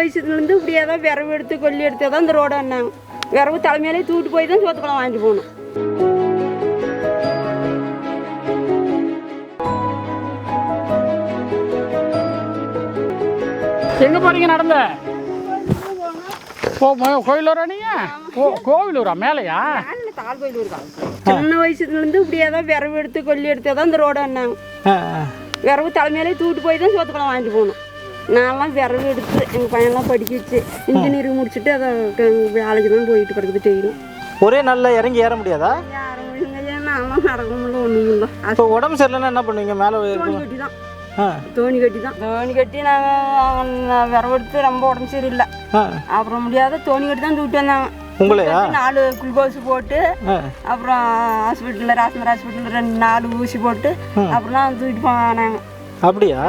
வயசுலேருந்து இப்படியே தான் விரவு எடுத்து கொல்லி எடுத்து தான் இந்த ரோடு என்னாங்க விரவு தலைமையிலே தூக்கிட்டு போய் தான் சோத்துக்குளம் வாங்கிட்டு போகணும். எங்க போறீங்க நடந்த? கோயிலூரா நீங்க? கோவிலூரா மேலையா? சின்ன வயசுலேருந்து இப்படியே தான் விரவு எடுத்து கொல்லி எடுத்து தான் இந்த ரோடு ஆ. விரவு தலைமையிலே தூக்கிட்டு போய் தான் சோத்துக்குளம் வாங்கிட்டு போகணும். நான்லாம் விரவு எடுத்து எங்கள் பையன்லாம் படிக்க வச்சு இன்ஜினியரிங் முடிச்சுட்டு அதை வேலைக்கு தான் போயிட்டு கிடக்குது டெய்லியும் ஒரே நாளில் இறங்கி ஏற முடியாதா? நடக்க முடியல ஒன்றும் இல்லை இப்போ உடம்பு சரியில்லைன்னா என்ன பண்ணுவீங்க? மேலே தோணி கட்டி தான் தோணி கட்டி தான் தோணி கட்டி நாங்கள் விரவெடுத்து ரொம்ப உடம்பு சரியில்லை. அப்புறம் முடியாத தோணி கட்டி தான் தூக்கிட்டு வந்தாங்க உங்களையா? நாலு குளுக்கோஸ் போட்டு அப்புறம் ஹாஸ்பிட்டலில் ராசமர் ஹாஸ்பிட்டலில் ரெண்டு நாலு ஊசி போட்டு அப்புறம் தான் தூக்கிட்டு போனாங்க அப்படியா?